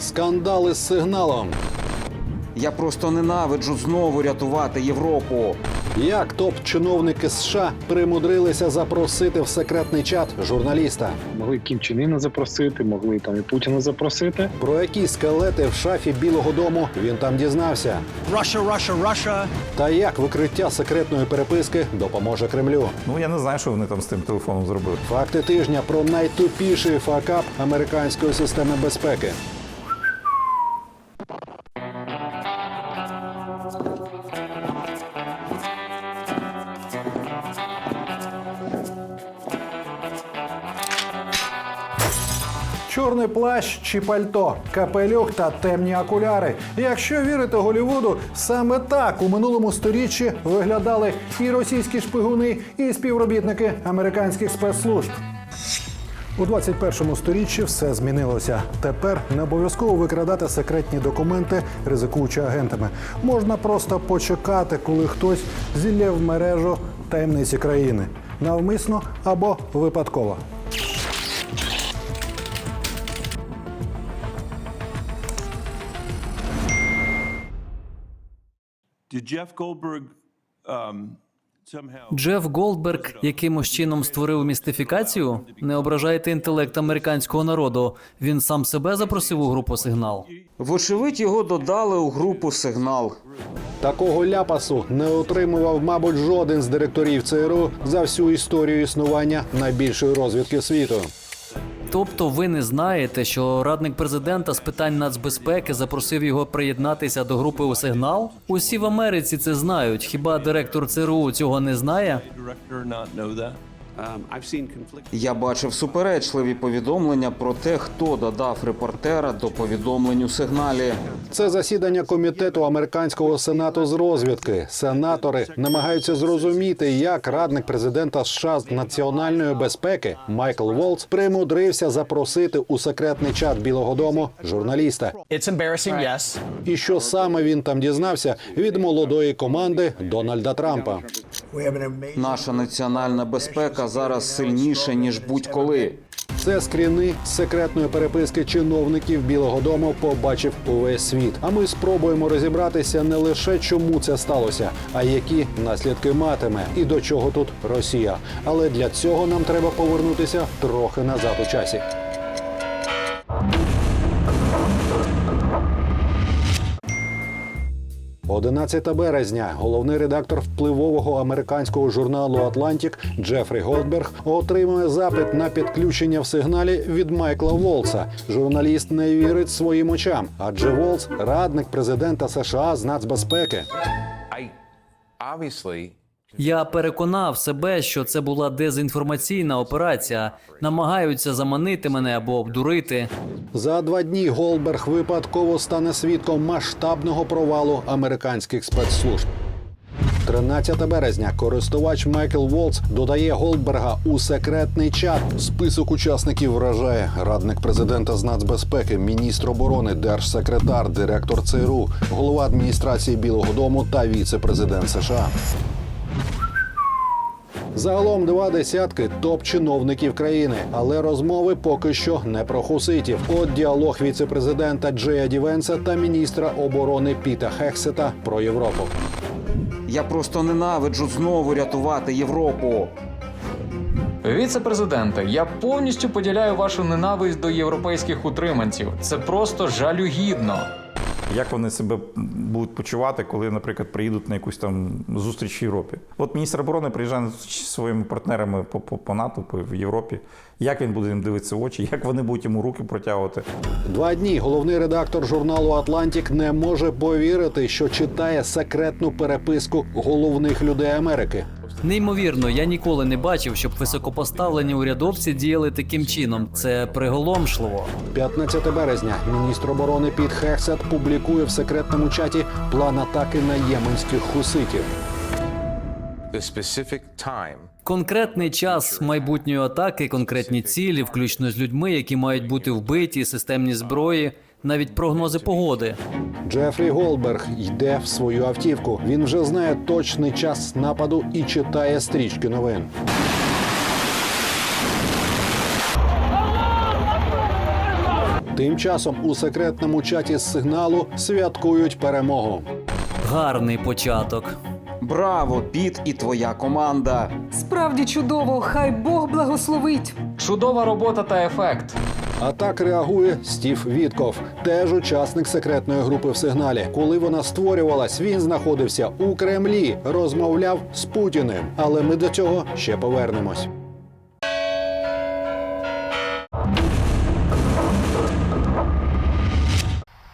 Скандали з сигналом. Я просто ненавиджу знову рятувати Європу. Як топ-чиновники США примудрилися запросити в секретний чат журналіста? Могли Кім Чен Іна запросити, могли там і Путіна запросити. Про які скелети в шафі Білого Дому він там дізнався. Russia, Russia, Russia. Та як викриття секретної переписки допоможе Кремлю? Ну я не знаю, що вони там з тим телефоном зробили. Факти тижня про найтупіший факап американської системи безпеки. Плащ чи пальто, капелюх та темні окуляри. Якщо вірити Голівуду, саме так у минулому сторіччі виглядали і російські шпигуни, і співробітники американських спецслужб. У 21 сторіччі все змінилося. Тепер не обов'язково викрадати секретні документи, ризикуючи агентами. Можна просто почекати, коли хтось зілє в мережу таємниці країни навмисно або випадково. Джеф Голдберг якимось чином створив містифікацію. Не ображайте інтелект американського народу. Він сам себе запросив у групу сигнал. Вочевидь, його додали у групу сигнал. Такого ляпасу не отримував, мабуть, жоден з директорів ЦРУ за всю історію існування найбільшої розвідки світу. Тобто, ви не знаєте, що радник президента з питань нацбезпеки запросив його приєднатися до групи у сигнал? Усі в Америці це знають. Хіба директор ЦРУ цього не знає? That? Я бачив суперечливі повідомлення про те, хто додав репортера до повідомлень у сигналі. Це засідання комітету американського сенату з розвідки. Сенатори намагаються зрозуміти, як радник президента США з національної безпеки Майкл Волц примудрився запросити у секретний чат Білого Дому журналіста. Yes. І що саме він там дізнався від молодої команди Дональда Трампа. Наша національна безпека зараз сильніша ніж будь-коли. Це скріни секретної переписки чиновників Білого Дому побачив увесь світ. А ми спробуємо розібратися не лише чому це сталося, а які наслідки матиме і до чого тут Росія. Але для цього нам треба повернутися трохи назад у часі. «11 березня головний редактор впливового американського журналу Атлантік Джефрі Голдберг отримує запит на підключення в сигналі від Майкла Волса. Журналіст не вірить своїм очам, адже Волс радник президента США з нацбезпеки. I obviously Я переконав себе, що це була дезінформаційна операція. Намагаються заманити мене або обдурити. За два дні Голдберг випадково стане свідком масштабного провалу американських спецслужб. 13 березня користувач Майкл Волц додає Голдберга у секретний чат. Список учасників вражає радник президента з нацбезпеки, міністр оборони, держсекретар, директор ЦРУ, голова адміністрації Білого Дому та віце-президент США. Загалом два десятки топ-чиновників країни, але розмови поки що не про хуситів. От діалог віце-президента Джея Дівенса та міністра оборони Піта Хексета про Європу. Я просто ненавиджу знову рятувати Європу. Віце-президенте, я повністю поділяю вашу ненависть до європейських утриманців. Це просто жалюгідно. Як вони себе будуть почувати, коли, наприклад, приїдуть на якусь там зустріч в Європі? От міністр оборони приїжджає на зустріч зі своїми партнерами по, по, по НАТО, по в Європі. Як він буде їм дивитися в очі, як вони будуть йому руки протягувати? Два дні головний редактор журналу Атлантік не може повірити, що читає секретну переписку головних людей Америки. Неймовірно, я ніколи не бачив, щоб високопоставлені урядовці діяли таким чином. Це приголомшливо. 15 березня міністр оборони Піт Хексет публікує в секретному чаті план атаки на єменських хуситів. Конкретний час майбутньої атаки, конкретні цілі, включно з людьми, які мають бути вбиті, системні зброї, навіть прогнози погоди. Джефрі Голдберг йде в свою автівку. Він вже знає точний час нападу і читає стрічки новин. Тим часом у секретному чаті з сигналу святкують перемогу. Гарний початок. Браво, Піт і твоя команда! Справді чудово, хай Бог благословить. Чудова робота та ефект. А так реагує Стів Вітков, теж учасник секретної групи в сигналі. Коли вона створювалась, він знаходився у Кремлі, розмовляв з Путіним. Але ми до цього ще повернемось.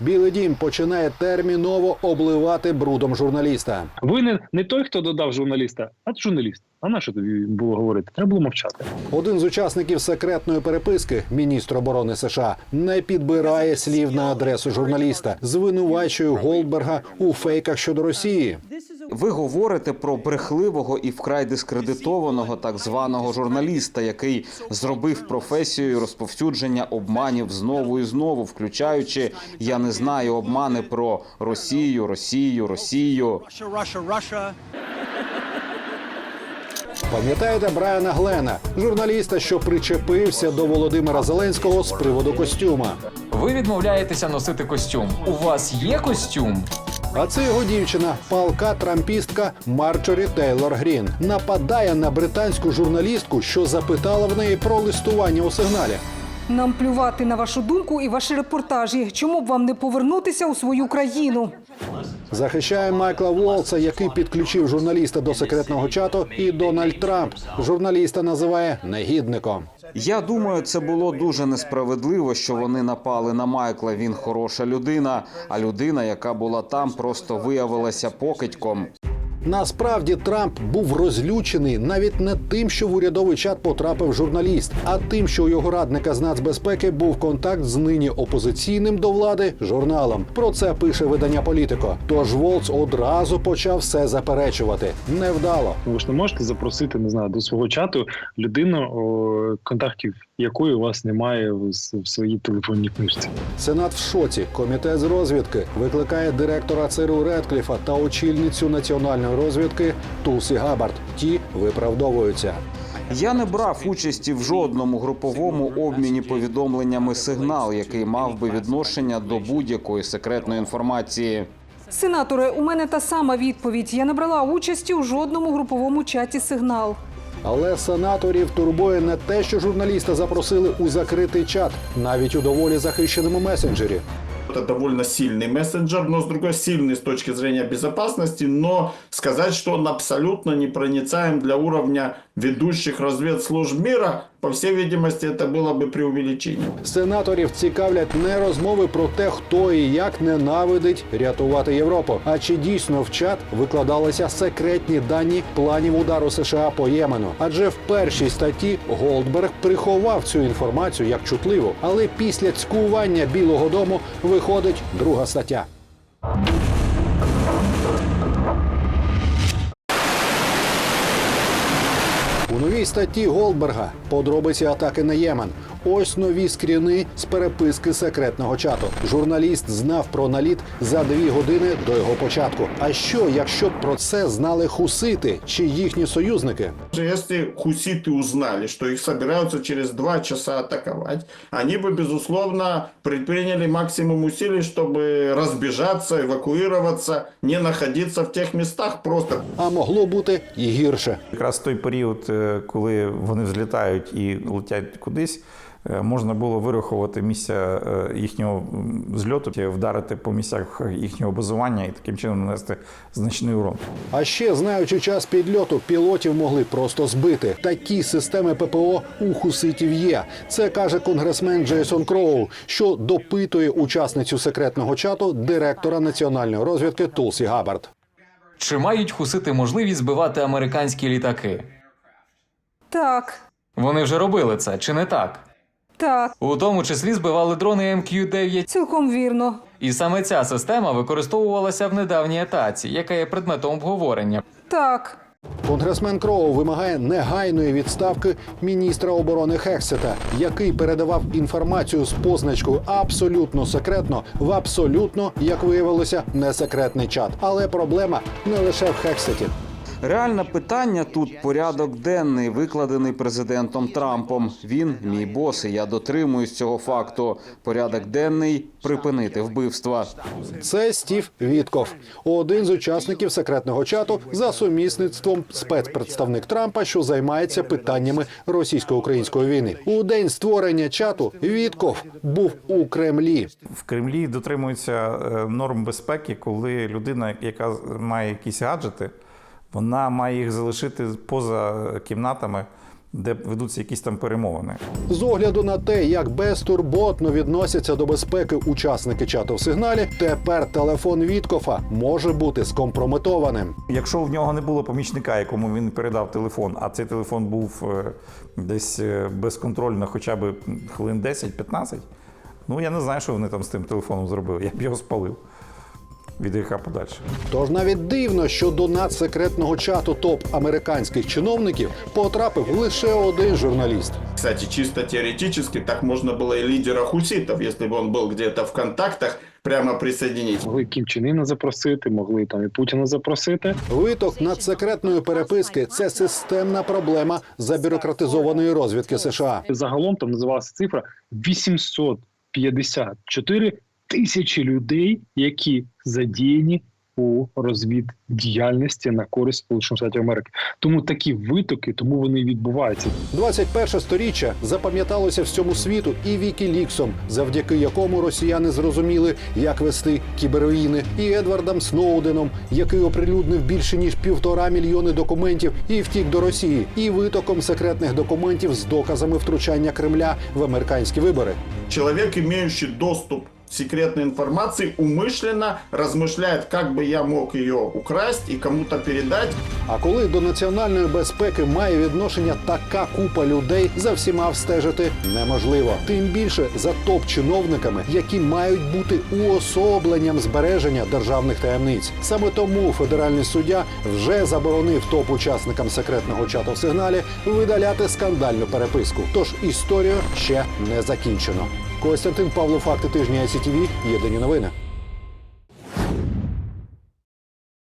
Білий дім починає терміново обливати брудом журналіста. Винен не той, хто додав журналіста, а журналіст. А на що тобі було говорити? Треба було мовчати. Один з учасників секретної переписки, міністр оборони США, не підбирає слів на адресу журналіста, звинувачує Голдберга у фейках щодо Росії. Ви говорите про брехливого і вкрай дискредитованого так званого журналіста, який зробив професією розповсюдження обманів знову і знову, включаючи я не знаю обмани про Росію, Росію, Росію. Пам'ятаєте Брайана Глена, журналіста, що причепився до Володимира Зеленського з приводу костюма. Ви відмовляєтеся носити костюм. У вас є костюм? А це його дівчина, палка трампістка Марчорі Тейлор Грін, нападає на британську журналістку, що запитала в неї про листування у сигналі. Нам плювати на вашу думку і ваші репортажі. Чому б вам не повернутися у свою країну? Захищає Майкла Волца, який підключив журналіста до секретного чату, і Дональд Трамп. Журналіста називає негідником. Я думаю, це було дуже несправедливо, що вони напали на Майкла. Він хороша людина, а людина, яка була там, просто виявилася покидьком. Насправді Трамп був розлючений навіть не тим, що в урядовий чат потрапив журналіст, а тим, що у його радника з нацбезпеки був контакт з нині опозиційним до влади журналом. Про це пише видання Політико. Тож Волц одразу почав все заперечувати. Невдало. Ви ж не можете запросити, не знаю, до свого чату людину, о, контактів якої у вас немає в, в своїй телефонній книжці. Сенат в шоці. Комітет з розвідки викликає директора ЦРУ Редкліфа та очільницю розвідки Тулсі Габард. Ті виправдовуються. Я не брав участі в жодному груповому обміні повідомленнями сигнал, який мав би відношення до будь-якої секретної інформації. Сенаторе, у мене та сама відповідь. Я не брала участі у жодному груповому чаті сигнал. Але сенаторів турбує не те, що журналіста запросили у закритий чат, навіть у доволі захищеному месенджері. Это довольно сильный мессенджер, но с другой сильный с точки зрения безопасности, но сказать, что он абсолютно непроницаем для уровня ведущих разведслужб мира, по всей видимости, это было бы преувеличением. Сенаторів цікавлять не розмови про те, хто і як ненавидить рятувати Європу, а чи дійсно в чат викладалися секретні дані планів удару США по Ємену. Адже в першій статті Голдберг приховав цю інформацію як чутливу, але після цькування Білого Дому виходить друга стаття. Новій статті Голдберга подробиці атаки на Ємен. Ось нові скріни з переписки секретного чату. Журналіст знав про наліт за дві години до його початку. А що, якщо б про це знали хусити чи їхні союзники? Если хуситы узнали, что их собираются через два часа атаковать, они бы, безусловно, предприняли максимум усилий, чтобы разбежаться, эвакуироваться, не находиться в тех местах просто. А могло бути і гірше. Якраз той період, е, коли вони взлітають і летять кудись, е, можна було вирахувати місця е, їхнього зльоту, вдарити по місцях їхнього базування і таким чином нанести значний урон. А ще, знаючи час підльоту, пілотів могли просто збити. Такі системи ППО у хуситів є. Це каже конгресмен Джейсон Кроу, що допитує учасницю секретного чату директора національної розвідки Тулсі Габард. Чи мають хусити можливість збивати американські літаки? Так, Вони вже робили це, чи не так? Так, У тому числі збивали дрони МQ-9. цілком вірно. І саме ця система використовувалася в недавній атаці, яка є предметом обговорення. Так. Конгресмен Кроу вимагає негайної відставки міністра оборони Хексета, який передавав інформацію з позначкою абсолютно секретно в абсолютно, як виявилося, не секретний чат. Але проблема не лише в Хексеті. Реальне питання тут порядок денний, викладений президентом Трампом. Він мій бос, і я дотримуюсь цього факту. Порядок денний припинити вбивства. Це Стів Вітков, один з учасників секретного чату за сумісництвом спецпредставник Трампа, що займається питаннями російсько-української війни. У день створення чату Вітков був у Кремлі. В Кремлі дотримуються е, норм безпеки, коли людина, яка має якісь гаджети, вона має їх залишити поза кімнатами, де ведуться якісь там перемовини. З огляду на те, як безтурботно відносяться до безпеки учасники чату в сигналі, тепер телефон Віткофа може бути скомпрометованим. Якщо в нього не було помічника, якому він передав телефон, а цей телефон був е, десь е, безконтрольно хоча б хвилин 10-15, ну я не знаю, що вони там з тим телефоном зробили. Я б його спалив від гріха подальше. Тож навіть дивно, що до надсекретного чату топ американських чиновників потрапив лише один журналіст. Кстати, чисто теоретически так можно было и лидера хуситов, если бы он был где-то в контактах, прямо присоединить. Могли Кім Чен Іна запросити, могли там і Путіна запросити. Виток надсекретної переписки це системна проблема забюрократизованої розвідки США. Загалом там називалася цифра 854 тисячі людей, які задіяні у розвіддіяльності на користь Сполучених Штатів Америки. Тому такі витоки, тому вони відбуваються. 21 сторіччя запам'яталося всьому світу і Вікіліксом, завдяки якому росіяни зрозуміли, як вести кібервійни, і Едвардом Сноуденом, який оприлюднив більше ніж півтора мільйони документів і втік до Росії, і витоком секретних документів з доказами втручання Кремля в американські вибори. Человек, имеющий доступ секретной информации, умышленно размышляет, как бы я мог ее украсть и кому-то передать. А коли до національної безпеки має відношення така купа людей, за всіма встежити неможливо. Тим більше за топ-чиновниками, які мають бути уособленням збереження державних таємниць. Саме тому федеральний суддя вже заборонив топ-учасникам секретного чату в сигналі видаляти скандальну переписку. Тож історію ще не закінчено. Костянтин Павло, факти тижня СІТВ. Єдині новини.